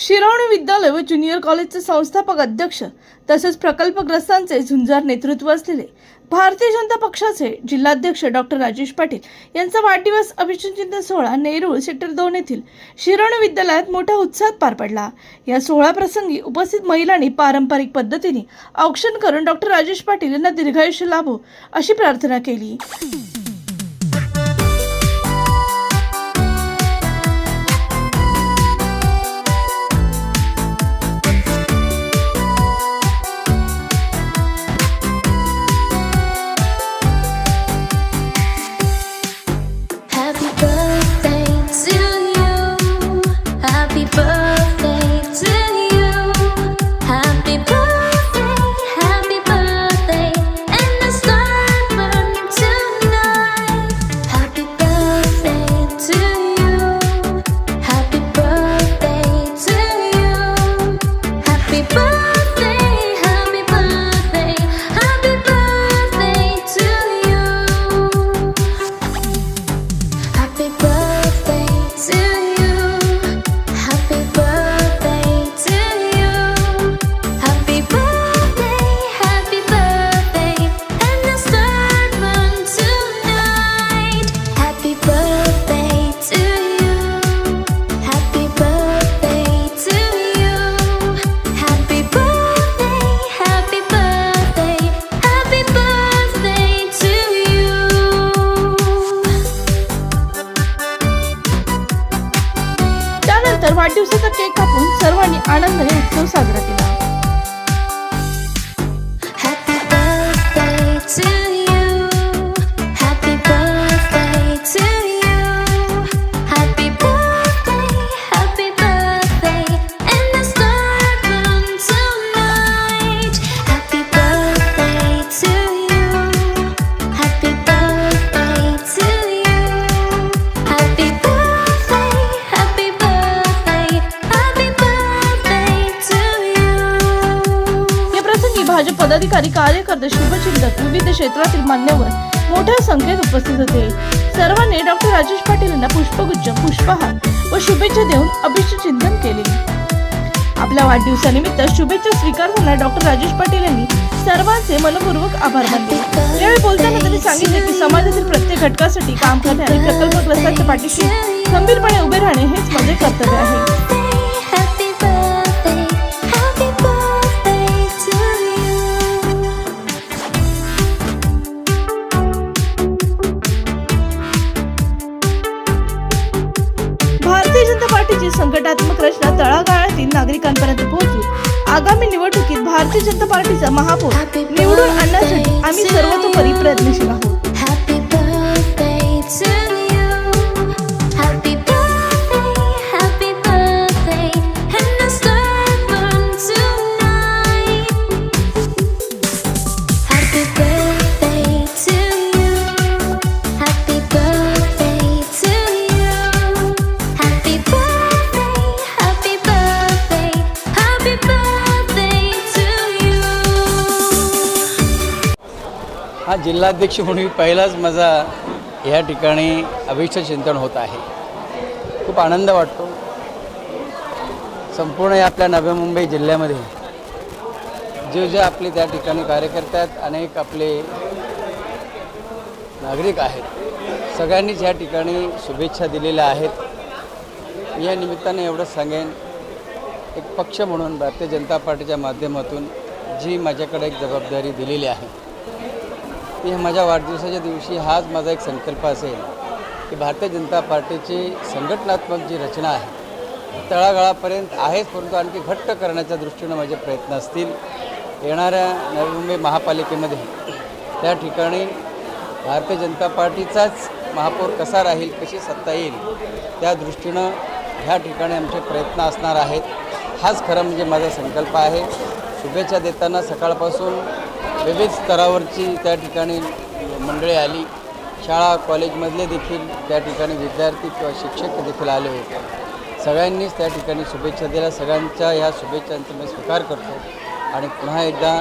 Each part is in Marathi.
शिरवणी विद्यालय व ज्युनियर कॉलेजचे संस्थापक अध्यक्ष तसेच प्रकल्पग्रस्तांचे झुंजार नेतृत्व असलेले भारतीय जनता पक्षाचे जिल्हाध्यक्ष डॉक्टर राजेश पाटील यांचा वाढदिवस अभिषेक सोहळा नेरूळ सेक्टर दोन येथील शिरवणी विद्यालयात मोठ्या उत्साहात पार पडला. या सोहळा प्रसंगी उपस्थित महिलांनी पारंपरिक पद्धतीने औक्षण करून डॉक्टर राजेश पाटील यांना दीर्घायुष्य लाभो अशी प्रार्थना केली. त्यानंतर वाढदिवसाचा केक कापून सर्वांनी आनंदाने उत्सव साजरा केला. पदाधिकारी कार्यकर्ते शुभचिंतक विविध क्षेत्रातील मान्यवर मोठ्या संख्येत उपस्थित होते. सर्वांनी डॉक्टर राजेश पाटील यांना पुष्पगुच्छ पुष्पहार व शुभेच्छा देऊन अभिष्टचिंतन केले. आपल्या वाढदिवसानिमित्त शुभेच्छा स्वीकारताना डॉक्टर राजेश पाटील यांनी. सर्वांचे मनपूर्वक आभार मानले. यावेळी बोलताना त्यांनी सांगितले की समाजातील प्रत्येक घटकासाठी काम करणे आणि प्रकल्पग्रस्तांच्या पाठीशी खंबीरपणे उभे राहणे हेच माझे कर्तव्य आहे. संघटनात्मक रचना तळागाळातील नागरिकांपर्यंत पोहोचू. आगामी निवडणुकीत भारतीय जनता पार्टीचा महापौर निवडून आणण्यासाठी आम्ही सर्वतोपरी प्रयत्नशील आहोत. हा जिल्हाध्यक्ष म्हणून पहिलाच माझा या ठिकाणी अभिष्ट चिंतन होत आहे. खूप आनंद वाटतो. संपूर्ण या आपल्या नव्या मुंबई जिल्ह्यामध्ये जे जे आपले त्या ठिकाणी कार्यकर्ते आहेत अनेक आपले नागरिक आहेत सगळ्यांनीच या ठिकाणी शुभेच्छा दिलेल्या आहेत. या निमित्ताने एवढंच सांगेन एक पक्ष म्हणून भारतीय जनता पार्टीच्या माध्यमातून जी माझ्याकडे एक जबाबदारी दिलेली आहे की माझ्या वाढदिवसाच्या दिवशी हाच माझा एक संकल्प असेल की भारतीय जनता पार्टीची संघटनात्मक जी रचना आहे तळागाळापर्यंत आहेच परंतु आणखी घट्ट करण्याच्या दृष्टीनं माझे प्रयत्न असतील. येणाऱ्या नवी मुंबई महापालिकेमध्ये त्या ठिकाणी भारतीय जनता पार्टीचाच महापौर कसा राहील कशी सत्ता येईल त्या दृष्टीनं ह्या ठिकाणी आमचे प्रयत्न असणार आहेत. हाच खरं म्हणजे माझा संकल्प आहे. शुभेच्छा देताना सकाळपासून विविध स्तरावरची त्या ठिकाणी मंडळी आली. शाळा कॉलेजमधले देखील त्या ठिकाणी विद्यार्थी किंवा शिक्षक देखील आले होते. सगळ्यांनीच त्या ठिकाणी शुभेच्छा दिल्या. सगळ्यांच्या ह्या शुभेच्छांचा मी स्वीकार करतो. आणि पुन्हा एकदा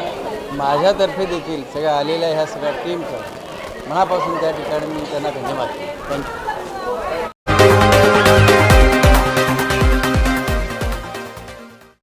माझ्यातर्फे देखील सगळ्या आलेल्या ह्या सगळ्या टीमचं मनापासून त्या ठिकाणी मी त्यांना धन्यवाद थँक्यू